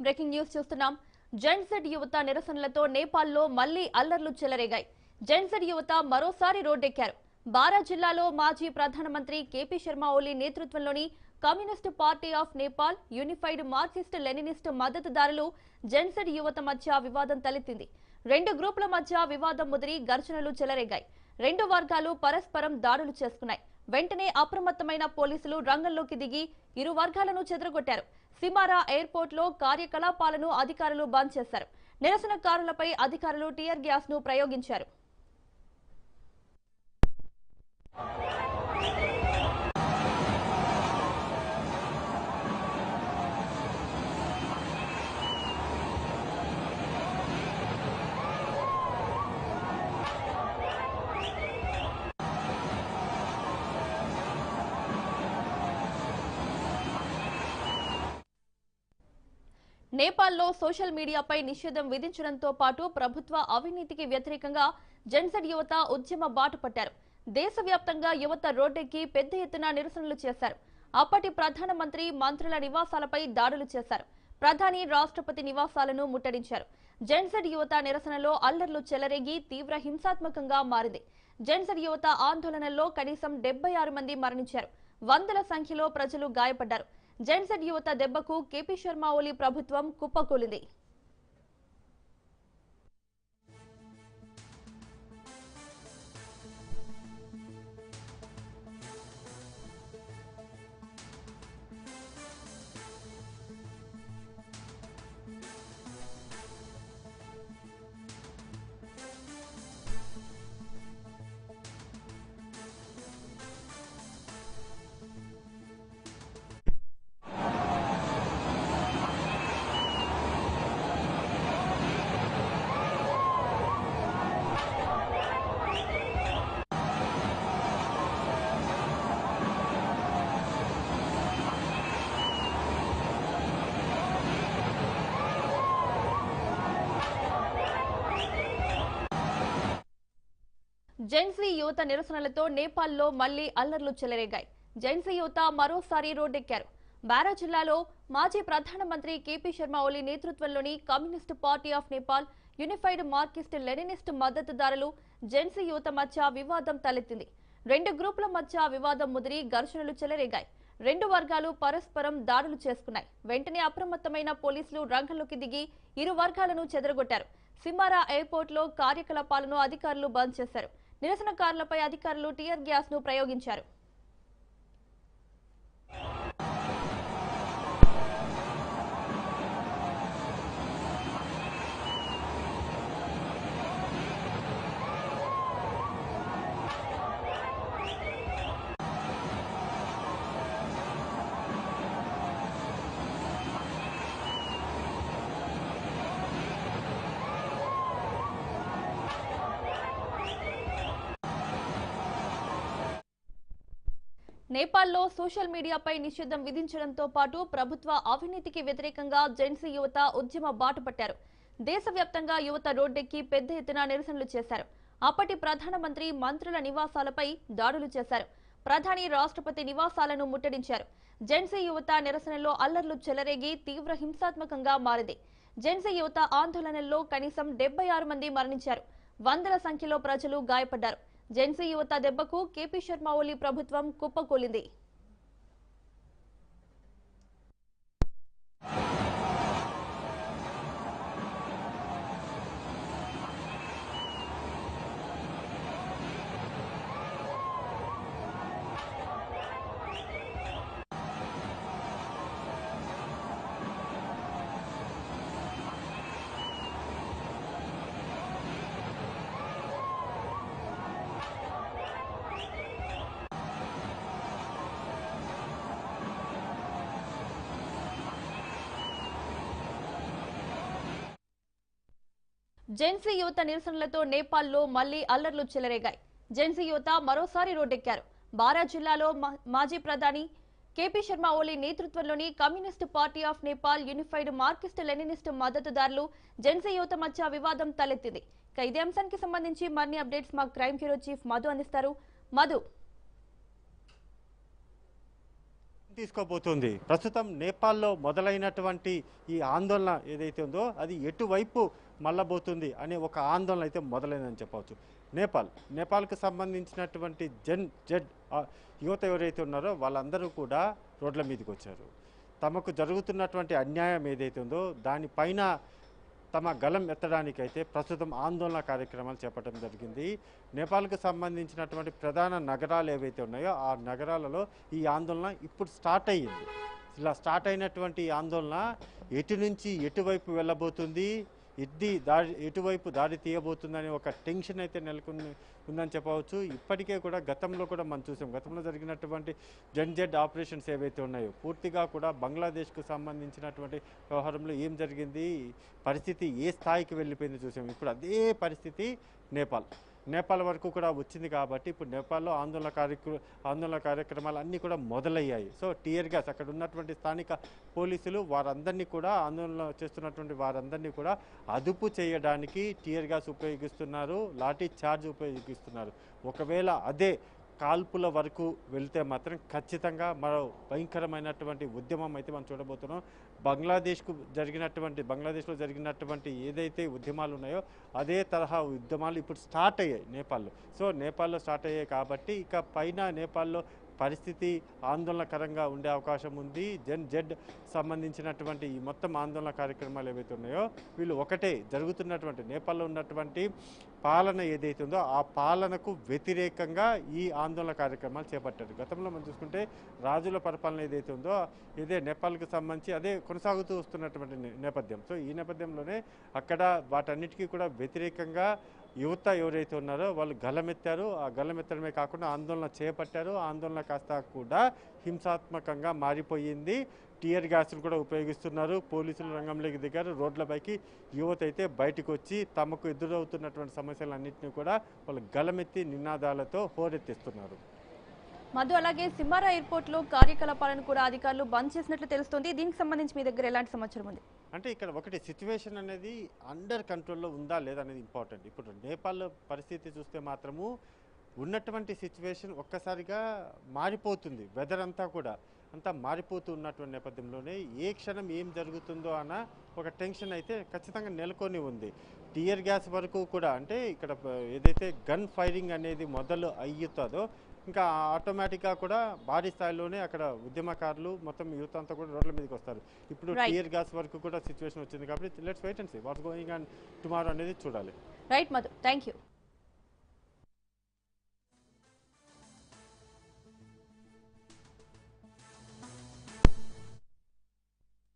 Breaking news చూస్తున్నాం. జెన్సెడ్ యువత నిరసనలతో నేపాల్లో మళ్ళీ అల్లర్లు చెలరేగాయి. జెన్సెడ్ యువత మరోసారి రోడ్డెక్కారు. బారా జిల్లాలో మాజీ ప్రధానమంత్రి కేపీ శర్మ ఓలీ నేతృత్వంలోని communist party of Nepal unified Marxist Leninist మద్దతుదారులు జెన్సెడ్ యువత మధ్య వివాదం తలెత్తింది. రెండు గ్రూపుల మధ్య వివాదం ముదిరి ఘర్షణలు చెలరేగాయి. రెండు వర్గాలు పరస్పరం దాడులు చేసుకున్నాయి. వెంటనే అప్రమత్తమైన పోలీసులు రంగంలోకి దిగి ఇరు వర్గాలను చెదరగొట్టారు. సిమారా ఎయిర్పోర్ట్లో కార్యకలాపాలను అధికారులు బంద్ చేశారు. నిరసనకారులపై అధికారులు టీయర్ గ్యాస్ను ప్రయోగించారు. నేపాల్లో సోషల్ మీడియాపై నిషేధం విధించడంతో పాటు ప్రభుత్వ అవినీతికి వ్యతిరేకంగా జెన్సెడ్ యువత ఉద్యమ బాట పట్టారు. దేశవ్యాప్తంగా యువత రోడ్డెక్కి పెద్ద ఎత్తున నిరసనలు చేశారు. అప్పటి ప్రధానమంత్రి మంత్రుల నివాసాలపై దాడులు చేశారు. ప్రధాని రాష్ట్రపతి నివాసాలను ముట్టడించారు. జెన్సెడ్ యువత నిరసనలో అల్లర్లు చెలరేగి తీవ్ర హింసాత్మకంగా మారింది. జెన్సెడ్ యువత ఆందోళనలో కనీసం డెబ్బై ఆరు మంది మరణించారు. వందల సంఖ్యలో ప్రజలు గాయపడ్డారు. జెన్సెట్ యువత దెబ్బకు కేపీ శర్మ ఓలీ ప్రభుత్వం కుప్పకూలింది. జెన్సీ యువత నిరసనలతో నేపాల్లో మళ్ళీ అల్లర్లు చెలరేగాయి. జెన్సీ యువత మరోసారి రోడ్డెక్కారు. బారా జిల్లాలో మాజీ ప్రధానమంత్రి కేపీ శర్మ ఓలీ నేతృత్వంలోని communist party of Nepal unified Marxist Leninist మద్దతుదారులు జెన్సీ యువత మధ్య వివాదం తలెత్తింది. రెండు గ్రూపుల మధ్య వివాదం ముదిరి ఘర్షణలు చెలరేగాయి. రెండు వర్గాలు పరస్పరం దాడులు చేసుకున్నాయి. వెంటనే అప్రమత్తమైన పోలీసులు రంగంలోకి దిగి ఇరు వర్గాలను చెదరగొట్టారు. సిమారా ఎయిర్పోర్ట్లో కార్యకలాపాలను అధికారులు బంద్ చేశారు. నిరసనకారులపై అధికారులు టీయర్ గ్యాస్ను ప్రయోగించారు. నేపాల్లో సోషల్ మీడియాపై నిషేధం విధించడంతో పాటు ప్రభుత్వ అవినీతికి వ్యతిరేకంగా జెన్సీ యువత ఉద్యమ బాట పట్టారు. దేశవ్యాప్తంగా యువత రోడ్డెక్కి పెద్ద ఎత్తున నిరసనలు చేశారు. అప్పటి ప్రధానమంత్రి మంత్రుల నివాసాలపై దాడులు చేశారు. ప్రధాని రాష్ట్రపతి నివాసాలను ముట్టడించారు. జెన్సీ యువత నిరసనలో అల్లర్లు చెలరేగి తీవ్ర హింసాత్మకంగా మారింది. జెన్సీ యువత ఆందోళనల్లో కనీసం డెబ్బై ఆరు మంది మరణించారు. వందల సంఖ్యలో ప్రజలు గాయపడ్డారు. జెన్సీ యువత దెబ్బకు కేపీ శర్మ ఓలీ ప్రభుత్వం కుప్పకూలింది. జెన్సీ యువత నిరసనలతో నేపాల్లో మళ్ళీ అల్లర్లు చెలరేగాయి. జెన్సీ యువత మరోసారి రోడ్డెక్కారు. బారా జిల్లాలో మా- మాజీ ప్రధాని కేపీ శర్మ ఓలీ నేతృత్వంలోని communist party of Nepal unified Marxist Leninist మద్దతుదారులు జెన్సీ యువత మధ్య వివాదం తలెత్తింది. ఇక ఇదే అంశానికి సంబంధించి మరిన్ని అప్డేట్స్ మా క్రైమ్ బ్యూరో చీఫ్ మధు అందిస్తారు. మధు. తీసుకోబోతుంది. ప్రస్తుతం నేపాల్లో మొదలైనటువంటి ఈ ఆందోళన ఏదైతే ఉందో అది ఎటువైపు మళ్ళబోతుంది అనే ఒక ఆందోళన అయితే మొదలైందని చెప్పవచ్చు. నేపాల్ నేపాల్కు సంబంధించినటువంటి జన్ జెడ్ యువత ఎవరైతే ఉన్నారో వాళ్ళందరూ కూడా రోడ్ల మీదకి వచ్చారు. తమకు జరుగుతున్నటువంటి అన్యాయం ఏదైతే ఉందో దానిపైన తమ గలం ఎత్తడానికైతే ప్రస్తుతం ఆందోళన కార్యక్రమాలు చేపట్టడం జరిగింది. నేపాల్కు సంబంధించినటువంటి ప్రధాన నగరాలు ఏవైతే ఉన్నాయో ఆ నగరాలలో ఈ ఆందోళన ఇప్పుడు స్టార్ట్ అయ్యింది. ఇలా స్టార్ట్ అయినటువంటి ఆందోళన ఎటు నుంచి ఎటువైపు వెళ్ళబోతుంది? ఇది దాడి ఎటువైపు దాడి తీయబోతుందని ఒక టెన్షన్ అయితే నెలకొని ఉందని చెప్పవచ్చు. ఇప్పటికే కూడా గతంలో కూడా మనం చూసాం. గతంలో జరిగినటువంటి జన్ జెడ్ ఆపరేషన్స్ ఏవైతే ఉన్నాయో పూర్తిగా కూడా బంగ్లాదేశ్కు సంబంధించినటువంటి వ్యవహారంలో ఏం జరిగింది? పరిస్థితి ఏ స్థాయికి వెళ్ళిపోయింది చూసాం. ఇప్పుడు అదే పరిస్థితి నేపాల్. నేపాల్ వరకు కూడా వచ్చింది కాబట్టి ఇప్పుడు నేపాల్లో ఆందోళన కార్యక్ర ఆందోళన కార్యక్రమాలు అన్నీ కూడా మొదలయ్యాయి. సో టీయర్ గ్యాస్ అక్కడ ఉన్నటువంటి స్థానిక పోలీసులు వారందరినీ కూడా ఆందోళన చేస్తున్నటువంటి వారందరినీ కూడా అదుపు చేయడానికి టీయర్ గ్యాస్ ఉపయోగిస్తున్నారు లాఠీ చార్జ్ ఉపయోగిస్తున్నారు. ఒకవేళ అదే కాల్పుల వరకు వెళ్తే మాత్రం ఖచ్చితంగా మరో భయంకరమైనటువంటి ఉద్యమం అయితే మనం చూడబోతున్నాం. బంగ్లాదేశ్కు జరిగినటువంటి బంగ్లాదేశ్లో జరిగినటువంటి ఏదైతే ఉద్యమాలు ఉన్నాయో అదే తరహా ఉద్యమాలు ఇప్పుడు స్టార్ట్ అయ్యాయి నేపాల్లో. సో నేపాల్లో స్టార్ట్ అయ్యాయి కాబట్టి ఇక పైన నేపాల్లో పరిస్థితి ఆందోళనకరంగా ఉండే అవకాశం ఉంది. జెన్ జెడ్ సంబంధించినటువంటి ఈ మొత్తం ఆందోళన కార్యక్రమాలు ఏవైతే ఉన్నాయో వీళ్ళు ఒకటే జరుగుతున్నటువంటి నేపాల్లో ఉన్నటువంటి పాలన ఏదైతే ఉందో ఆ పాలనకు వ్యతిరేకంగా ఈ ఆందోళన కార్యక్రమాలు చేపట్టారు. గతంలో మనం చూసుకుంటే రాజుల పరిపాలన ఏదైతే ఉందో ఇదే నేపాల్కి సంబంధించి అదే కొనసాగుతూ వస్తున్నటువంటి నేపథ్యం. సో ఈ నేపథ్యంలోనే అక్కడ వాటన్నిటికీ కూడా వ్యతిరేకంగా యువత ఎవరైతే ఉన్నారో వాళ్ళు గలమెత్తారు. ఆ గలమెత్తడమే కాకుండా ఆందోళన చేపట్టారు. ఆందోళన కాస్త కూడా హింసాత్మకంగా మారిపోయింది. టీయర్ గ్యాస్ను కూడా ఉపయోగిస్తున్నారు. పోలీసులు రంగంలోకి దిగారు. రోడ్లపైకి యువత అయితే బయటకు వచ్చి తమకు ఎదురవుతున్నటువంటి సమస్యలన్నింటినీ కూడా వాళ్ళు గలమెత్తి నినాదాలతో హోరెత్తిస్తున్నారు. మధు అలాగే సింహారా ఎయిర్పోర్ట్లో కార్యకలాపాలను కూడా అధికారులు బంద్ చేసినట్లు తెలుస్తుంది. దీనికి సంబంధించి మీ దగ్గర ఎలాంటి సమాచారం ఉంది? అంటే ఇక్కడ ఒకటి సిచ్యువేషన్ అనేది అండర్ కంట్రోల్లో ఉందా లేదా అనేది ఇంపార్టెంట్ ఇప్పుడు నేపాల్ పరిస్థితి చూస్తే మాత్రము ఉన్నటువంటి సిచ్యువేషన్ ఒక్కసారిగా మారిపోతుంది వెదర్ అంతా కూడా. అంతా మారిపోతూ ఉన్నటువంటి నేపథ్యంలోనే ఏ క్షణం ఏం జరుగుతుందో అన్న ఒక టెన్షన్ అయితే ఖచ్చితంగా నెలకొని ఉంది. టియర్ గ్యాస్ వరకు కూడా అంటే ఇక్కడ ఏదైతే గన్ ఫైరింగ్ అనేది మొదలు అయ్యుతుందో ఇంకా ఆటోమేటిక్గా కూడా భారీ స్థాయిలోనే అక్కడ ఉద్యమకారులు మొత్తం యూత్ అంతా కూడా రోడ్ల మీదకి వస్తారు. ఇప్పుడు. టియర్ గ్యాస్ వరకు కూడా సిచ్యువేషన్ వచ్చింది కాబట్టి let's wait and see what's going and tomorrow అనేది చూడాలి. Right Madhu thank you